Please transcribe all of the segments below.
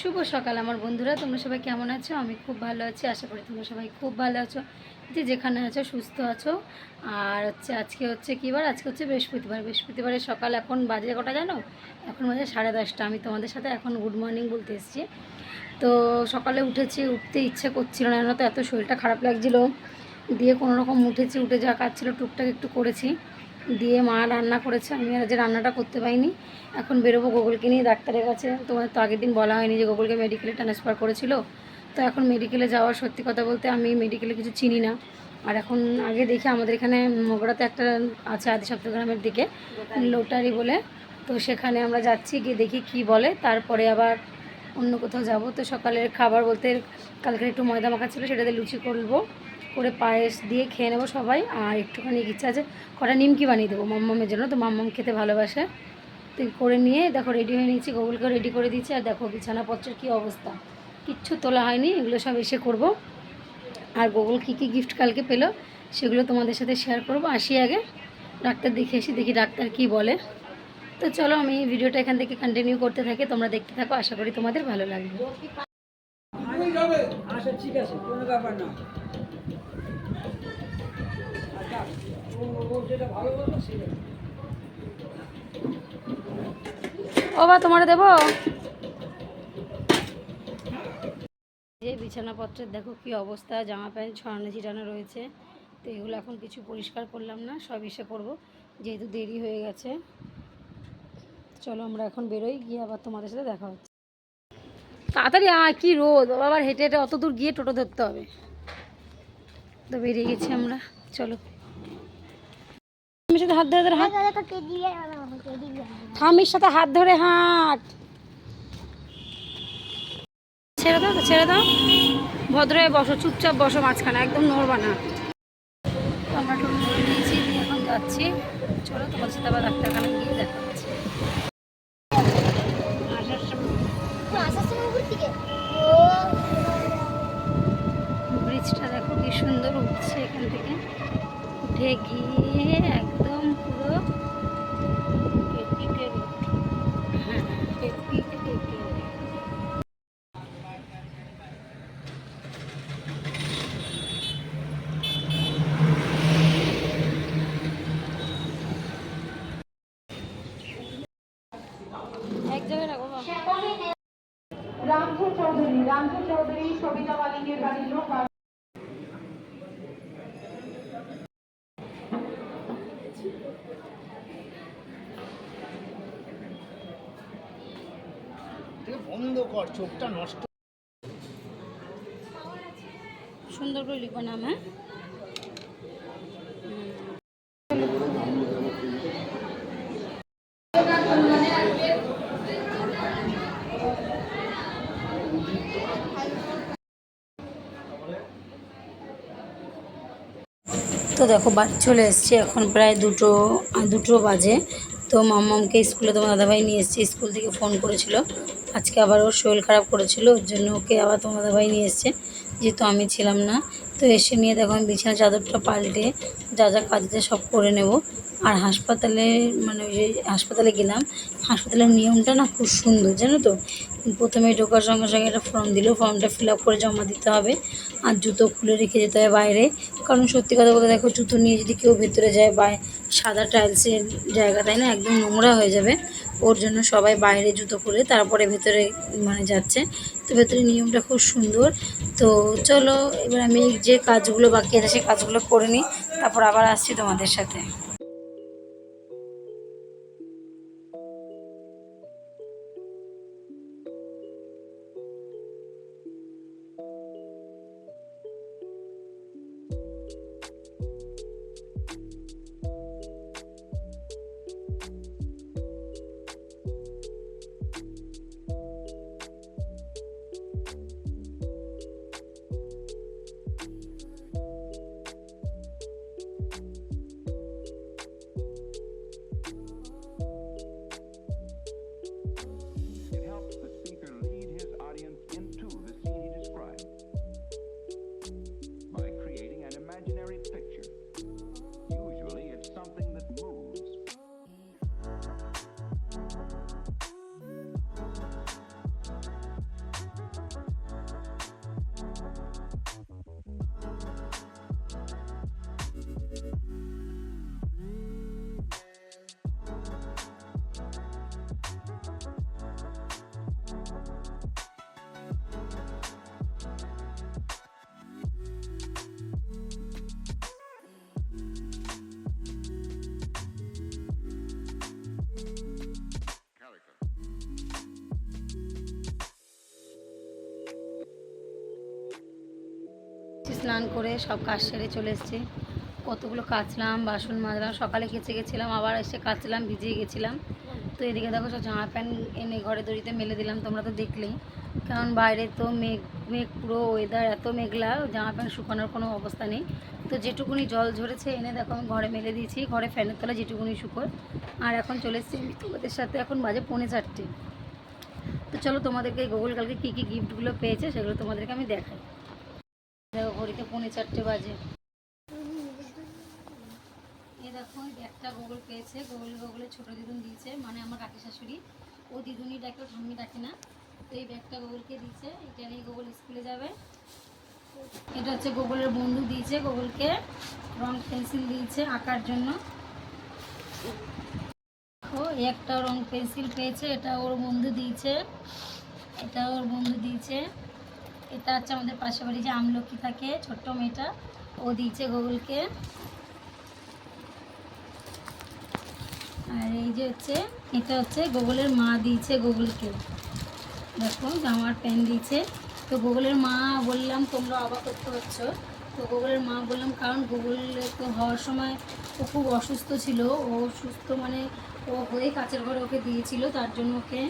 শুভ সকাল আমার বন্ধুরা, তোমরা সবাই কেমন আছো? আমি খুব ভালো আছি, আশা করি তোমরা সবাই খুব ভালো আছো। যে যেখানে আছো, সুস্থ আছো। আর হচ্ছে আজকে হচ্ছে কী বার? আজকে হচ্ছে বৃহস্পতিবার। বৃহস্পতিবারের সকাল এখন বাজে কটা জানো? এখন বাজে সাড়ে দশটা। আমি তোমাদের সাথে এখন গুড মর্নিং বলতে এসেছি। তো সকালে উঠেছি, উঠতে ইচ্ছে করছিল না। তো এত শরীরটা খারাপ লাগছিল। দিয়ে কোনো রকম উঠেছি, উঠে যা কাজ ছিল, টুকটাক একটু করেছি। দিয়ে মা রান্না করেছে, আমি আর যে রান্নাটা করতে পারিনি। এখন বেরোবো গোগলকে নিয়ে, ডাক্তারের কাছে। তোমাদের তো আগের দিন বলা হয়নি যে গোগলকে মেডিকেলে ট্রান্সফার করেছিল। তো এখন মেডিকেলে যাওয়ার সত্যি কথা বলতে আমি মেডিকেলে কিছু চিনি না। আর এখন আগে দেখি আমাদের এখানে মোগড়াতে একটা আছে আদি সপ্তগ্রামের দিকে, লোটারি বলে। তো সেখানে আমরা যাচ্ছি, গিয়ে দেখি কি বলে। তারপরে আবার অন্য কোথাও যাব। তো সকালের খাবার বলতে কালকে একটু ময়দা মাখা ছিল, সেটাতে লুচি করব। করে পায়েস দিয়ে খেয়ে নেব সবাই, আর একটুখানি ইচ্ছা আছে, কটা নিমকি বানিয়ে দেবো মাম্মামের জন্য, তো মাম্মাম খেতে ভালোবাসে। তো করে নিয়ে দেখো রেডি হয়ে নিয়েছি গোগুলকে রেডি করে দিচ্ছি আর দেখো বিছানাপত্রের কী অবস্থা। কিচ্ছু তোলা হয়নি, এগুলো সব এসে করব। আর গোগুল কী কী গিফট কালকে পেল, সেগুলো তোমাদের সাথে শেয়ার করব, আসি আগে, ডাক্তার দেখে এসে দেখি ডাক্তার কি বলে। তো চলো আমি ভিডিওটা এখান থেকে কন্টিনিউ করতে থাকি, তোমরা দেখতে থাকো, আশা করি তোমাদের ভালো লাগবে। আচ্ছা ঠিক আছে, কোনো ব্যাপার না। ও বা, তোমার দেবো? যে বিছানাপত্রের দেখো কি অবস্থা, জামা প্যান্ট ছড়ানো ছিটানো রয়েছে। তো এগুলো এখন কিছু পরিষ্কার করলাম না, সব এসে করব যেহেতু দেরি হয়ে গেছে। চলো আমরা এখন বেরোই, গিয়ে আবার তোমাদের সাথে দেখা হচ্ছে। তাড়াতাড়ি আয়, কি রোদ আবার হেঁটে হেঁটে অত দূর গিয়ে টোটো ধরতে হবে। তো বেরিয়ে গেছি আমরা, চলো। সাথে হাত ধরে ধরে থামির সাথে হাত ধরে হাঁট। ছেড়ে দাও ছেড়ে দাও। ভদ্র হয়ে বসো চুপচাপ বসো মাঝখানে একদম নড়বা না। আমরা ধরে নিয়েছি এখন যাচ্ছি। চলো তোমার সাথে আবার ডাক্তারখানে গিয়ে দেখা হচ্ছে আসার সময় ব্রিজটা দেখো কি সুন্দর উঠছে এখান থেকে উঠে গিয়ে একদম পুরো এপিকে রোড হ্যাঁ এপিক এপিক এক জায়গায় রাখো বাবা। রামধু চৌধুরী চৌধুরী সবিতা মালিকের বাড়ির লোক বন্ধ কর চোখটা নষ্ট সুন্দর করে লিখো না হ্যাঁ তো দেখো, বাড়ি চলে এসছি এখন প্রায় দুটো দুটো বাজে। তো মামামকে স্কুলে তোমার দাদাভাই নিয়ে এসছে, স্কুল থেকে ফোন করেছিল। আজকে আবার ওর শরীর খারাপ করেছিল, ওর জন্য ওকে আবার তোমার দাদাভাই নিয়ে এসছে, যেহেতু আমি ছিলাম না। তো এসে নিয়ে দেখো আমি বিছানা চাদরটা পাল্টে যা যা কাজ সব করে নেব। আর হাসপাতালে মানে ওই যে হাসপাতালে গেলাম, হাসপাতালের নিয়মটা না খুব সুন্দর, জানো তো? প্রথমে ঢোকার সঙ্গে সঙ্গে একটা ফর্ম দিল ফর্মটা ফিল আপ করে জমা দিতে হবে, আর জুতো খুলে রেখে যেতে হবে বাইরে। কারণ সত্যি কথা বলতে দেখো, জুতো নিয়ে যদি কেউ ভেতরে যায় বা সাদা টাইলসের জায়গা, তাই না? একদম নোংরা হয়ে যাবে। ওর জন্য সবাই বাইরে জুতো খুলে তারপরে ভেতরে মানে যাচ্ছে। তো ভেতরে নিয়মটা খুব সুন্দর। তো চলো, এবার আমি যে কাজগুলো বাকি আছে সেই কাজগুলো করে নিই। তারপর আবার আসছি তোমাদের সাথে। স্নান করে সব কাজ সেরে চলে এসেছি। কতগুলো কাচলাম, বাসন মাজলাম, সকালে কেচে গেছিলাম, আবার এসে কাচলাম, ভিজিয়ে গেছিলাম। তো এদিকে দেখো সব জামা প্যান্ট এনে ঘরে দড়িতে মেলে দিলাম, তোমরা তো দেখলেই। কারণ বাইরে তো মেঘ মেঘ পুরো ওয়েদার এত মেঘলা, জামা প্যান্ট শুকানোর কোনো অবস্থা নেই। তো যেটুকুনি জল ঝরেছে, এনে দেখো আমি ঘরে মেলে দিয়েছি, ঘরে ফ্যানের তলা যেটুকুনি শুকোয়। আর এখন চলে এসেছি তোমাদের সাথে, এখন বাজে পৌনে চারটে। তো চলো তোমাদেরকে গুগল কালকে কী কী গিফটগুলো পেয়েছে, সেগুলো তোমাদেরকে আমি দেখাই। দেখো ঘড়িতে পৌনে চারটে বাজে। এ দেখো ব্যাগটা গুগল পেয়েছে, গুগল গুগলে ছোটো দিদুন দিয়েছে মানে আমার কাকি শাশুড়ি। ও দিদুনি ডাকে ঠাম্মি ডাকে না। তো এই ব্যাগটা গুগলকে দিয়েছে, এটা নিয়ে গুগল স্কুলে যাবে। এটা হচ্ছে গুগলের বন্ধু দিয়েছে গুগলকে, রং পেন্সিল দিয়েছে আঁকার জন্য। ও একটা রং পেন্সিল পেয়েছে, এটা ওর বন্ধু দিয়েছে, এটা ওর বন্ধু দিয়েছে। এটা হচ্ছে আমাদের পাশে বাড়ি যে আমলকি থাকে, ছোট্ট মেয়েটা। ও দিয়েছে গুগলকে। আর এই যে হচ্ছে, এটা হচ্ছে গুগলের মা দিয়েছে গুগলকে। দেখো, জামার প্যান্ট দিয়েছে। তো গুগলের মা বললাম, তোমরা অবাক করতে পারছ। তো গুগলের মা বললাম, কারণ গুগল তো হওয়ার সময় ও খুব অসুস্থ ছিল। ও সুস্থ মানে ও হয়ে কাছের ঘরে ওকে দিয়েছিল, তার জন্য ওকে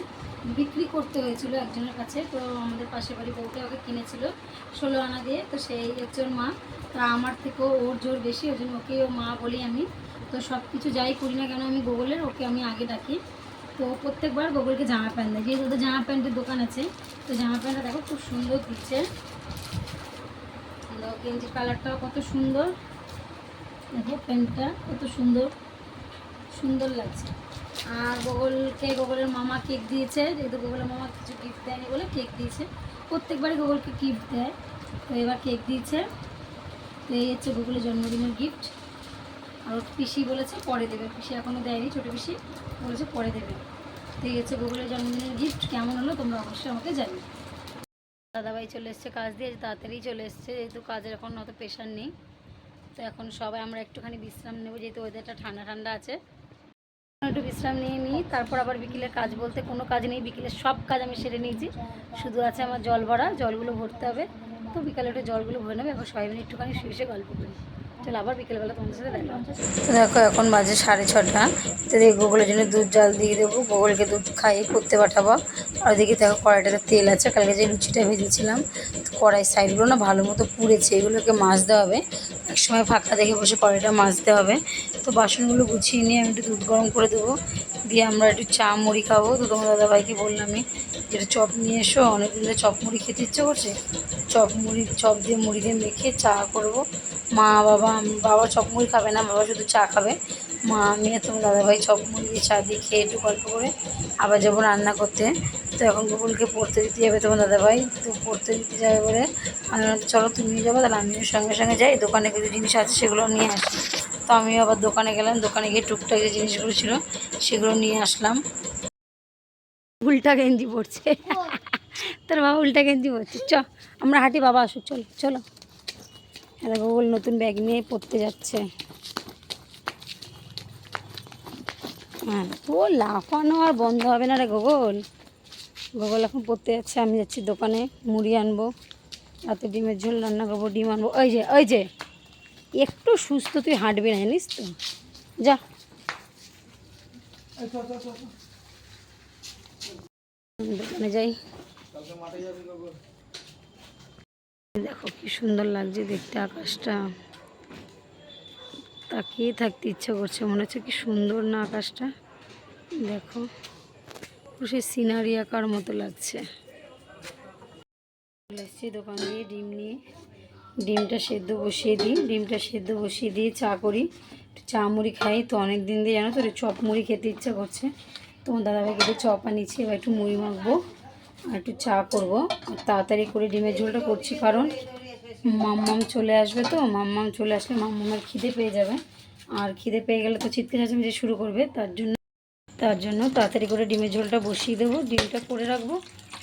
বিক্রি করতে হয়েছিল একজনের কাছে। তো আমাদের পাশের বাড়ি বউটা ওকে কিনেছিল ষোলো আনা দিয়ে। তো সেই হচ্ছে ওর মা, তা আমার থেকেও ওর জোর বেশি, ওই জন্য ওকে ও মা বলি আমি। তো সব কিছু যাই করি না কেন, আমি গুগলের, ওকে আমি আগে ডাকি। তো প্রত্যেকবার গুগলকে জামা প্যান্ট দেয়। যেহেতু জামা প্যান্টের দোকান আছে, তো জামা প্যান্টটা দেখো খুব সুন্দর দিচ্ছে। দেখো গেঞ্জি কালারটাও কত সুন্দর। দেখো প্যান্টটা কত সুন্দর সুন্দর লাগছে। গুগলকে গুগলের মামা কেক দিয়েছে, যেহেতু গুগলের মামা কিছু গিফট দেয়নি বলে কেক দিয়েছে। প্রত্যেকবারই গুগলকে গিফট দেয়। তো এবার কেক দিয়েছে। তো এই হচ্ছে গুগলের জন্মদিনের গিফট আর পিসি বলেছে পরে দেবে। পিসি এখনও দেয়নি, ছোটো পিসি বলেছে পরে দেবে। তো এই হচ্ছে গুগলের জন্মদিনের গিফট কেমন হলো তোমরা অবশ্যই আমাকে জানিও। দাদাভাই চলে এসছে কাজ দিয়ে, তাড়াতাড়ি চলে এসছে, যেহেতু কাজের এখন অত প্রেশার নেই। তো এখন সবাই আমরা একটুখানি বিশ্রাম নেব, যেহেতু ওয়েদারটা ঠান্ডা ঠান্ডা আছে। একটু বিশ্রাম নিয়ে নিই, তারপর আবার বিকেলের কাজ বলতে কোনো কাজ নেই, বিকেলের সব কাজ আমি সেরে নিয়েছি। শুধু আছে আমার জল ভরা, জলগুলো ভরতে হবে। তো বিকালে একটু জলগুলো ভরে নেবে, এবার সবাই মিলে একটুখানি শুয়ে গল্প করি। দেখা এখন বাজে সাড়ে ছটা। তো দেখি গোগলের জন্য দুধ, জাল দিয়ে দেবো। গোগলকে দুধ খাইয়ে করতে পাঠাবো। আর ওদিকে দেখো, কড়াইটাতে তেল আছে। কালকে যে লুচিটা ভেজেছিলাম, তো কড়াই সাইডগুলো না ভালো মতো পুড়েছে। এগুলোকে মাজতে হবে। এক সময় ফাঁকা দেখে বসে কড়াইটা মাজতে হবে। তো বাসনগুলো গুছিয়ে নিয়ে আমি একটু দুধ গরম করে দেবো। দিয়ে আমরা একটু চা মুড়ি খাব। তো তোমার দাদাভাইকে বললামই যেটা চপ নিয়ে এসো ধরে চপ মুড়ি খেতে ইচ্ছে করছে। চপ মুড়ি, চপ দিয়ে মুড়ি দিয়ে মেখে চা করব। মা, বাবা বাবা চপ মুড়ি খাবে না, বাবা শুধু চা খাবে। মা, আমি আর তোমার দাদাভাই চপ মুড়ি দিয়ে চা দিয়ে খেয়ে একটু গল্প করে আবার যাব রান্না করতে। তো এখন গুগলকে পড়তে দিতে যাবে তোমার দাদাভাই। তো পড়তে দিতে যাবে বলে আমি চলো তুমিও যাব, তাহলে আমিও সঙ্গে সঙ্গে যাই। দোকানে কিছু জিনিস আছে, সেগুলো নিয়ে আসি। তো আমিও আবার দোকানে গেলাম। দোকানে গিয়ে টুকটাক যে জিনিসগুলো ছিল, সেগুলো নিয়ে আসলাম। উল্টা গেঞ্জি পড়ছে তোর বাবা উল্টা গেঞ্জি পড়ছে চ, আমরা হাঁটি, বাবা আসুক, চলো চলো। হ্যাঁ গুগল নতুন ব্যাগ নিয়ে পড়তে যাচ্ছে। হ্যাঁ তো লাফানো আর বন্ধ হবে না রে গুগল। গুগল এখন পড়তে যাচ্ছে, আমি যাচ্ছি দোকানে, মুড়ি আনব, রাতে ডিমের ঝোল, রান্না করব, ডিম আনব। ওই যে ওই যে, একটু সুস্থ তুই হাঁটবি না, জানিস তো? যা এই চল, চল, চল, চল। দোকানে যাই। দেখো কি সুন্দর লাগছে দেখতে আকাশটা। তাকিয়ে থাকতে ইচ্ছা করছে, মনে হচ্ছে কি সুন্দর না আকাশটা। দেখো সে সিনারি আঁকার মতো লাগছে। দোকান দিয়ে ডিম নিয়ে। ডিমটা সেদ্ধ বসিয়ে দিই, ডিমটা সেদ্ধ বসিয়ে দিয়ে চা করি। চা মুড়ি খাই, তো অনেক দিন দিয়ে জানো তো চপ মুড়ি খেতে ইচ্ছা করছে। তোমার দাদাভাইকে একটু চপ আনিয়েছি এবার একটু মুড়ি মাখবো, আর একটু চা করব। তাড়াতাড়ি করে ডিমের ঝোলটা করছি, কারণ মাম্মাম চলে আসবে তো, মাম্মাম চলে আসলে মাম্মামের খিদে পেয়ে যাবে। আর খিদে পেয়ে গেলে তো চিৎকার যে শুরু করবে, তার জন্য তার জন্য তাড়াতাড়ি করে ডিমের ঝোলটা বসিয়ে দেবো, ডিমটা করে রাখব,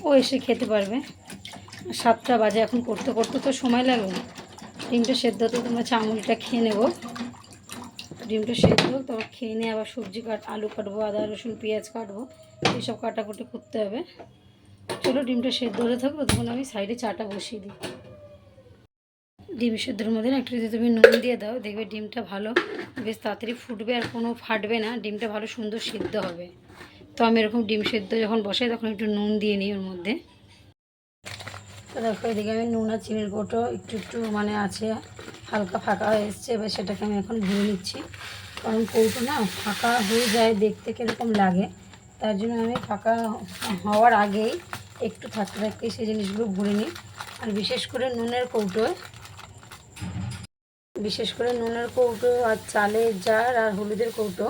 ও এসে খেতে পারবে। সাতটা বাজে এখন, করতে করতে তো সময় লাগবে ডিমটা সেদ্ধ তো তোমরা চামুলটা খেয়ে নেব। ডিমটা সেদ্ধ হোক, তারপর খেয়ে নিয়ে আবার সবজি কাট, আলু কাটবো, আদা, রসুন, পেঁয়াজ কাটবো। এইসব কাটাকুটি করতে হবে। চলো ডিমটা সেদ্ধ হতে থাকব তখন আমি সাইডে চাটা বসিয়ে দিই। ডিম সেদ্ধর মধ্যে না একটু যদি তুমি নুন দিয়ে দাও, দেখবে ডিমটা ভালো, বেশ তাড়াতাড়ি ফুটবে আর কোনো ফাটবে না। ডিমটা ভালো সুন্দর সিদ্ধ হবে। তো আমি এরকম ডিম সেদ্ধ যখন বসাই, তখন একটু নুন দিয়ে নিই ওর মধ্যে। দেখো, এদিকে আমি নুন আর চিনির কোটো একটু একটু মানে আছে। হালকা ফাঁকা হয়ে এসছে, এবার সেটাকে আমি এখন ভরে নিচ্ছি। কারণ কৌটো না ফাঁকা হয়ে যায় দেখতে কীরকম লাগে। তার জন্য আমি ফাঁকা হওয়ার আগেই একটু থাকতে থাকতেই সেই জিনিসগুলো ভরে নিই। আর বিশেষ করে নুনের কৌটোয় বিশেষ করে নুনের কৌটো আর চালের জার আর হলুদের কৌটো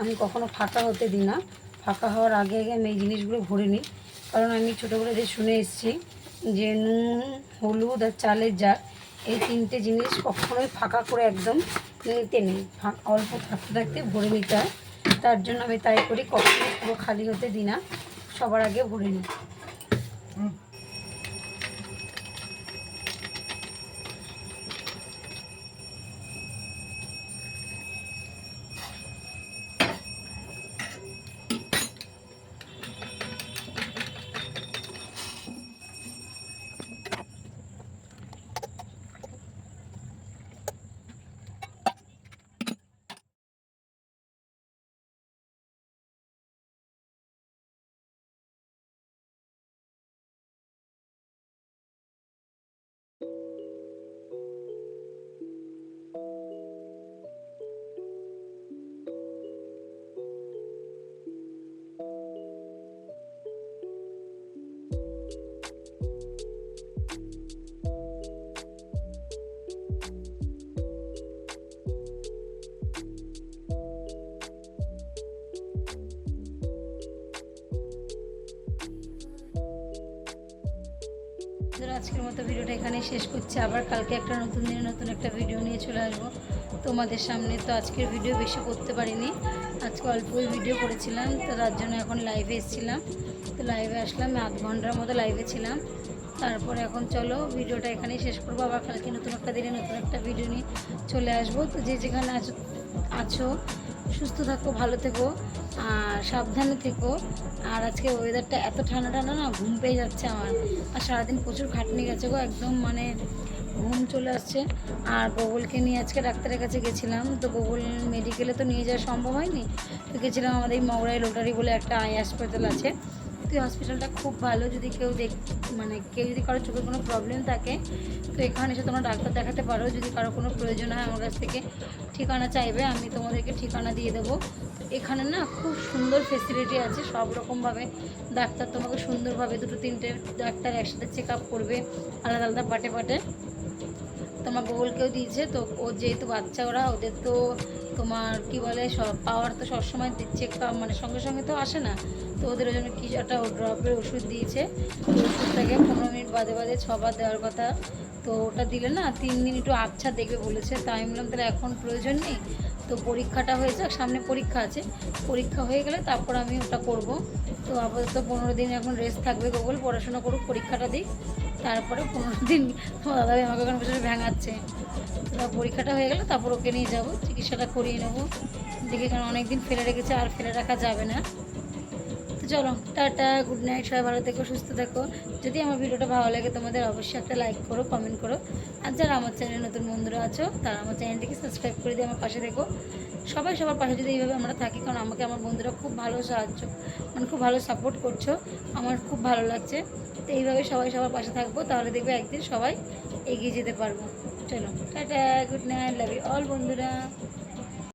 আমি কখনো ফাঁকা হতে দিই না। ফাঁকা হওয়ার আগে আগে আমি এই জিনিসগুলো ভরে নিই। কারণ আমি ছোটোবেলা যে শুনে এসেছি যে নুন, হলুদ আর চালের জার এই তিনটে জিনিস কখনোই ফাঁকা করে একদম নিতে নেই। অল্প থাকতে থাকতে ভরে নিতে হয়। তার জন্য আমি তাই করি, কখনোই পুরো খালি হতে দিই না। সবার আগে ভরে নিই। মতো ভিডিওটা এখানে শেষ করছি। আবার কালকে একটা নতুন দিনে নতুন একটা ভিডিও নিয়ে চলে আসব। তোমাদের সামনে তো আজকের ভিডিও বেশি করতে পারিনি। আজকে অল্পই ভিডিও করেছিলাম, তো তার জন্য এখন লাইভে এসেছিলাম। তো লাইভে আসলাম আধ ঘণ্টার মতো লাইভে ছিলাম। তারপরে এখন চলো, ভিডিওটা এখানেই শেষ করব। আবার কালকে নতুন একটা দিনে নতুন একটা ভিডিও নিয়ে চলে আসব। তো যে যেখানে আছো আছো সুস্থ থাকো, ভালো থেকো, আর সাবধানে থেকো। আর আজকে ওয়েদারটা এত ঠান্ডা ঠান্ডা না, ঘুম পেয়ে যাচ্ছে আমার। আর সারাদিন প্রচুর খাটনি গেছে গো, একদম মানে ঘুম চলে আসছে। আর বগলকে নিয়ে আজকে ডাক্তারের কাছে গেছিলাম, তো বগল মেডিকেলে তো নিয়ে যাওয়া সম্ভব হয়নি। তো গেছিলাম আমাদের মগরাই লোটারি বলে একটা আই হাসপাতাল আছে। এই হসপিটালটা খুব ভালো যদি কেউ দেখ মানে কেউ যদি কারও চোখের কোনো প্রবলেম থাকে, তো এখানে এসে তোমরা ডাক্তার দেখাতে পারো। যদি কারও কোনো প্রয়োজন হয় আমার কাছ থেকে ঠিকানা চাইবে, আমি তোমাদেরকে ঠিকানা দিয়ে দেবো। এখানে না খুব সুন্দর ফেসিলিটি আছে, সব রকমভাবে ডাক্তার তোমাকে সুন্দরভাবে দুটো তিনটে ডাক্তার একসাথে চেক আপ করবে, আলাদা আলাদা পাটে পাটে। তোমার গুগলকেও দিয়েছে, তো ও যেহেতু বাচ্চা, ওরা ওদের তো তোমার কি বলে সব পাওয়ার তো সবসময় চেক মানে সঙ্গে সঙ্গে তো আসে না। তো ওদের ওই জন্য কি একটা ড্রপের ওষুধ দিয়েছে। তো ওষুধটাকে পনেরো মিনিট বাদে বাদে ছবার দেওয়ার কথা। তো ওটা দিলে না, তিন দিন একটু আচ্ছা দেখবে বলেছে। তাই আমি বললাম, তাহলে এখন প্রয়োজন নেই? তো পরীক্ষাটা হয়ে যাক সামনে পরীক্ষা আছে। পরীক্ষা হয়ে গেলে তারপর আমি ওটা করব। তো আপাতত পনেরো দিন এখন রেস্ট থাকবে গুগল পড়াশোনা করুক, পরীক্ষাটা দিক। তারপরে পনেরো দিন দাদাভাই আমাকে ওখানে বসে ভ্যাঙাচ্ছে পরীক্ষাটা হয়ে গেলে তারপর ওকে নিয়ে যাব, চিকিৎসাটা করিয়ে নেব। দেখে কারণ অনেক দিন ফেলে রেখেছে, আর ফেলে রাখা যাবে না। তো চলো, টাটা গুড নাইট সবাই ভালো থেকো, সুস্থ থেকো। যদি আমার ভিডিওটা ভালো লাগে তোমাদের অবশ্যই একটা লাইক করো কমেন্ট করো। আর যারা আমার চ্যানেলে নতুন বন্ধুরা আছো, তারা আমার চ্যানেলটিকে সাবস্ক্রাইব করে দিয়ে আমার পাশে থেকো। সবাই সবার পাশে যদি এইভাবে আমরা থাকি, কারণ আমাকে আমার বন্ধুরা খুব ভালো সাহায্য মানে খুব ভালো সাপোর্ট করছ, আমার খুব ভালো লাগছে। তো এইভাবে সবাই সবার পাশে থাকব, তাহলে দেখবে একদিন সবাই এগিয়ে যেতে পারব। চলো, tata good night love you all বন্ধুরা।